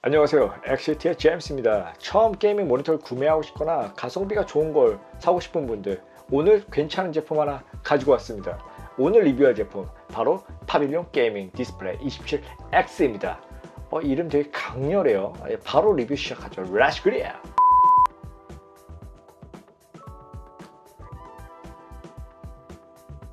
안녕하세요. 엑시티의 제임스입니다. 처음 게이밍 모니터를 구매하고 싶거나 가성비가 좋은 걸 사고 싶은 분들 오늘 괜찮은 제품 하나 가지고 왔습니다. 오늘 리뷰할 제품 바로 파빌리온 게이밍 디스플레이 27X입니다. 어, 이름 되게 강렬해요. 예, 바로 리뷰 시작하죠. 렛츠 그리야!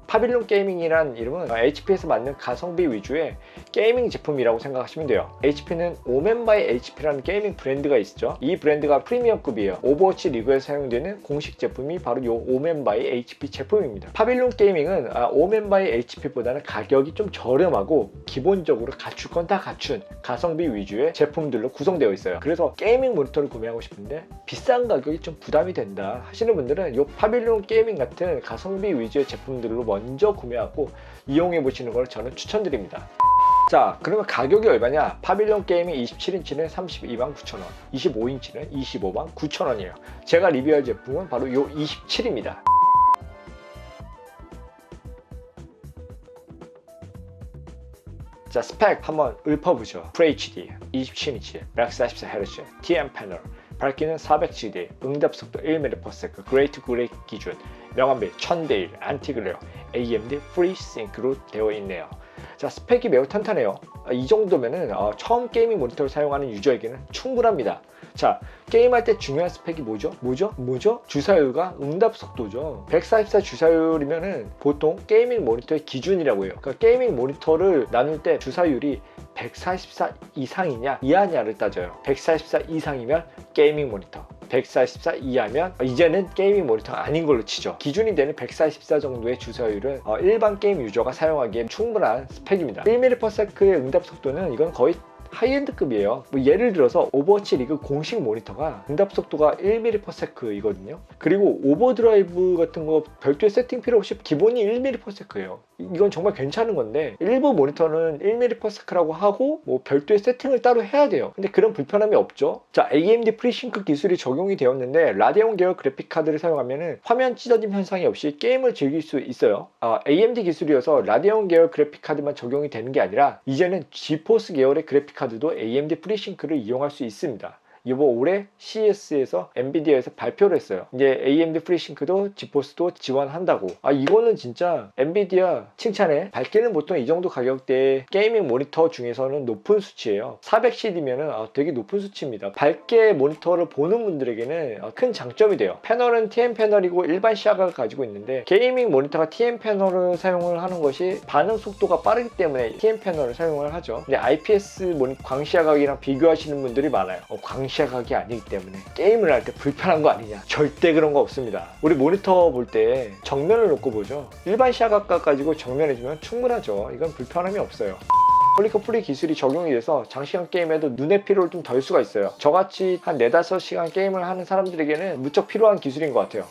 파빌론 게이밍이란 이름은 HP에서 만든 가성비 위주의 게이밍 제품이라고 생각하시면 돼요. HP는 오멘 바이 HP라는 게이밍 브랜드가 있죠. 이 브랜드가 프리미엄급이에요. 오버워치 리그에서 사용되는 공식 제품이 바로 이 오멘 바이 HP 제품입니다. 파빌론 게이밍은 아, 오멘 바이 HP보다는 가격이 좀 저렴하고 기본적으로 갖출 건 다 갖춘 가성비 위주의 제품들로 구성되어 있어요. 그래서 게이밍 모니터를 구매하고 싶은데 비싼 가격이 좀 부담이 된다 하시는 분들은 이 파빌론 게이밍 같은 가성비 위주의 제품들로 먼저 구매하고 이용해 보시는 걸 저는 추천드립니다. 자, 그러면 가격이 얼마냐? 파빌리온 게이밍 27인치는 32만 9천원, 25인치는 25만 9천원이에요. 제가 리뷰할 제품은 바로 이 27입니다. 자, 스펙 한번 읊어보죠. FHD 27인치, 144Hz, TN 패널, 밝기는 400GD, 응답 속도 1ms, 그레이트 그레이 기준, 명암비 1000대1, 안티글레어, AMD FreeSync로 되어 있네요. 자, 스펙이 매우 탄탄해요. 아, 이 정도면은 어, 처음 게이밍 모니터를 사용하는 유저에게는 충분합니다. 자, 게임할 때 중요한 스펙이 뭐죠? 뭐죠? 뭐죠? 주사율과 응답 속도죠. 144 주사율이면은 보통 게이밍 모니터의 기준이라고 해요. 그러니까 게이밍 모니터를 나눌 때 주사율이 144 이상이냐 이하냐를 따져요. 144 이상이면 게이밍 모니터. 144 이하면 이제는 게이밍 모니터가 아닌 걸로 치죠. 기준이 되는 144 정도의 주사율은 어, 일반 게임 유저가 사용하기에 충분한 스펙입니다. 1ms/s의 응답 속도는 이건 거의 하이엔드급이에요. 뭐 예를 들어서 오버워치 리그 공식 모니터가 응답 속도가 1ms/s이거든요. 그리고 오버드라이브 같은 거 별도의 세팅 필요 없이 기본이 1ms/s예요. 이건 정말 괜찮은 건데 일부 모니터는 1ms/s라고 하고 뭐 별도의 세팅을 따로 해야 돼요. 근데 그런 불편함이 없죠. 자, AMD 프리싱크 기술이 적용이 되었는데 라데온 계열 그래픽 카드를 사용하면 화면 찢어짐 현상이 없이 게임을 즐길 수 있어요. 아, AMD 기술이어서 라데온 계열 그래픽 카드만 적용이 되는 게 아니라 이제는 지포스 계열의 그래픽 카드 도 AMD 프리싱크를 이용할 수 있습니다. 이번 올해 CES에서 엔비디아에서 발표를 했어요. 이제 AMD 프리싱크도 지포스도 지원한다고. 아 이거는 진짜 엔비디아 칭찬해. 밝기는 보통 이 정도 가격대의 게이밍 모니터 중에서는 높은 수치예요. 400CD면은 아, 되게 높은 수치입니다. 밝게 모니터를 보는 분들에게는 아, 큰 장점이 돼요. 패널은 TN 패널이고 일반 시야각을 가지고 있는데 게이밍 모니터가 TN 패널을 사용을 하는 것이 반응 속도가 빠르기 때문에 TN 패널을 사용을 하죠. 근데 IPS 모니 광시야각이랑 비교하시는 분들이 많아요. 어, 광시 시야각이 아니기 때문에 게임을 할 때 불편한 거 아니냐. 절대 그런 거 없습니다. 우리 모니터 볼 때 정면을 놓고 보죠. 일반 시야각 가지고 정면해주면 충분하죠. 이건 불편함이 없어요. 폴리커 프리 기술이 적용이 돼서 장시간 게임에도 눈의 피로를 좀 덜 수가 있어요. 저같이 한 4, 5시간 게임을 하는 사람들에게는 무척 필요한 기술인 것 같아요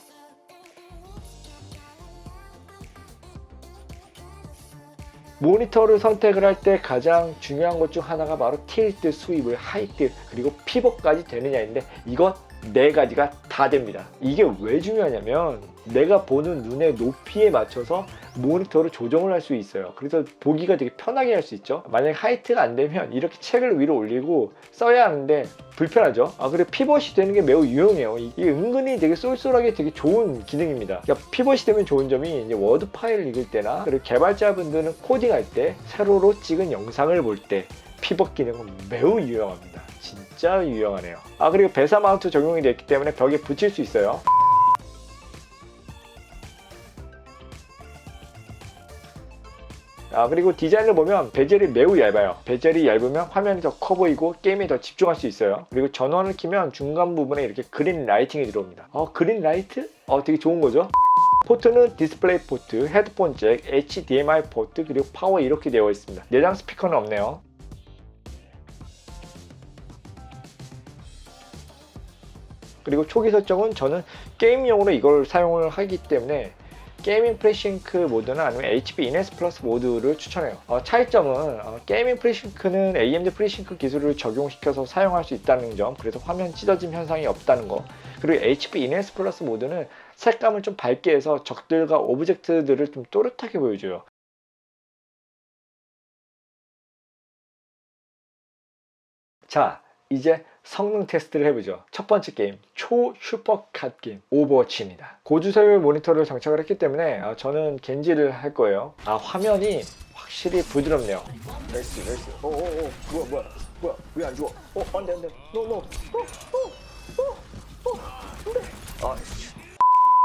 모니터를 선택을 할 때 가장 중요한 것 중 하나가 바로 틸트, 스윕을, 하이트, 그리고 피벗까지 되느냐인데 이것 네 가지가 다 됩니다. 이게 왜 중요하냐면 내가 보는 눈의 높이에 맞춰서 모니터를 조정을 할 수 있어요. 그래서 보기가 되게 편하게 할 수 있죠. 만약에 하이트가 안 되면 이렇게 책을 위로 올리고 써야 하는데 불편하죠. 아, 그리고 피벗이 되는 게 매우 유용해요. 이게 은근히 되게 쏠쏠하게 되게 좋은 기능입니다. 그러니까 피벗이 되면 좋은 점이 이제 워드 파일을 읽을 때나 그리고 개발자분들은 코딩할 때 세로로 찍은 영상을 볼 때 피벗 기능은 매우 유용합니다. 진짜 유용하네요. 아, 그리고 배사 마운트 적용이 됐기 때문에 벽에 붙일 수 있어요. 아 그리고 디자인을 보면 베젤이 매우 얇아요. 베젤이 얇으면 화면이 더 커 보이고 게임에 더 집중할 수 있어요. 그리고 전원을 키면 중간 부분에 이렇게 그린 라이팅이 들어옵니다. 어 그린 라이트? 어 되게 좋은 거죠? 포트는 디스플레이 포트, 헤드폰 잭, HDMI 포트, 그리고 파워 이렇게 되어 있습니다. 내장 스피커는 없네요. 그리고 초기 설정은 저는 게임용으로 이걸 사용을 하기 때문에 게이밍 프리싱크 모드나 아니면 HP 이네스 플러스 모드를 추천해요. 어, 차이점은 어, 게이밍 프리싱크는 AMD 프리싱크 기술을 적용시켜서 사용할 수 있다는 점, 그래서 화면 찢어짐 현상이 없다는 거. 그리고 HP 이네스 플러스 모드는 색감을 좀 밝게 해서 적들과 오브젝트들을 좀 또렷하게 보여줘요. 자, 이제 성능 테스트를 해보죠. 첫 번째 게임, 초 슈퍼 캅 게임, 오버워치입니다. 고주설 모니터를 장착을 했기 때문에 아, 저는 겐지를 할 거예요. 아, 화면이 확실히 부드럽네요. 나이스, 나이스. 오, 오, 오, 뭐야, 뭐야, 뭐야, 왜 안 죽어? 어, 안 돼, 안 돼. 노, 노. 어, 어, 어, 어, 안 돼.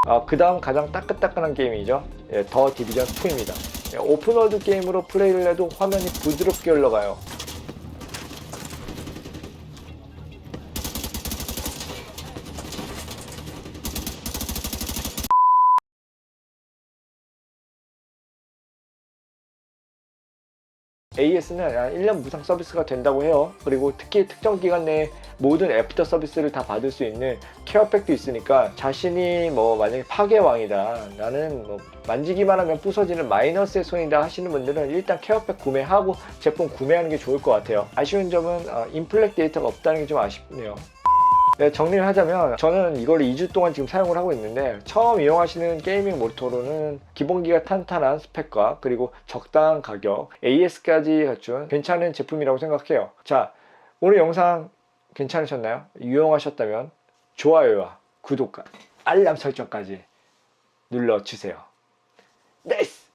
아, 아, 그 다음 가장 따끈따끈한 게임이죠. 예, 더 디비전 2입니다. 예, 오픈월드 게임으로 플레이를 해도 화면이 부드럽게 흘러가요. AS는 1년 무상 서비스가 된다고 해요. 그리고 특히 특정 기간 내에 모든 애프터 서비스를 다 받을 수 있는 케어백도 있으니까 자신이 뭐 만약에 파괴왕이다. 나는 뭐 만지기만 하면 부서지는 마이너스의 손이다 하시는 분들은 일단 케어백 구매하고 제품 구매하는 게 좋을 것 같아요. 아쉬운 점은 어, 인플렉 데이터가 없다는 게 좀 아쉽네요. 네, 정리를 하자면 저는 이걸 2주 동안 지금 사용을 하고 있는데 처음 이용하시는 게이밍 모니터로는 기본기가 탄탄한 스펙과 그리고 적당한 가격, AS까지 갖춘 괜찮은 제품이라고 생각해요. 자, 오늘 영상 괜찮으셨나요? 유용하셨다면 좋아요와 구독과 알람 설정까지 눌러주세요. 네이스!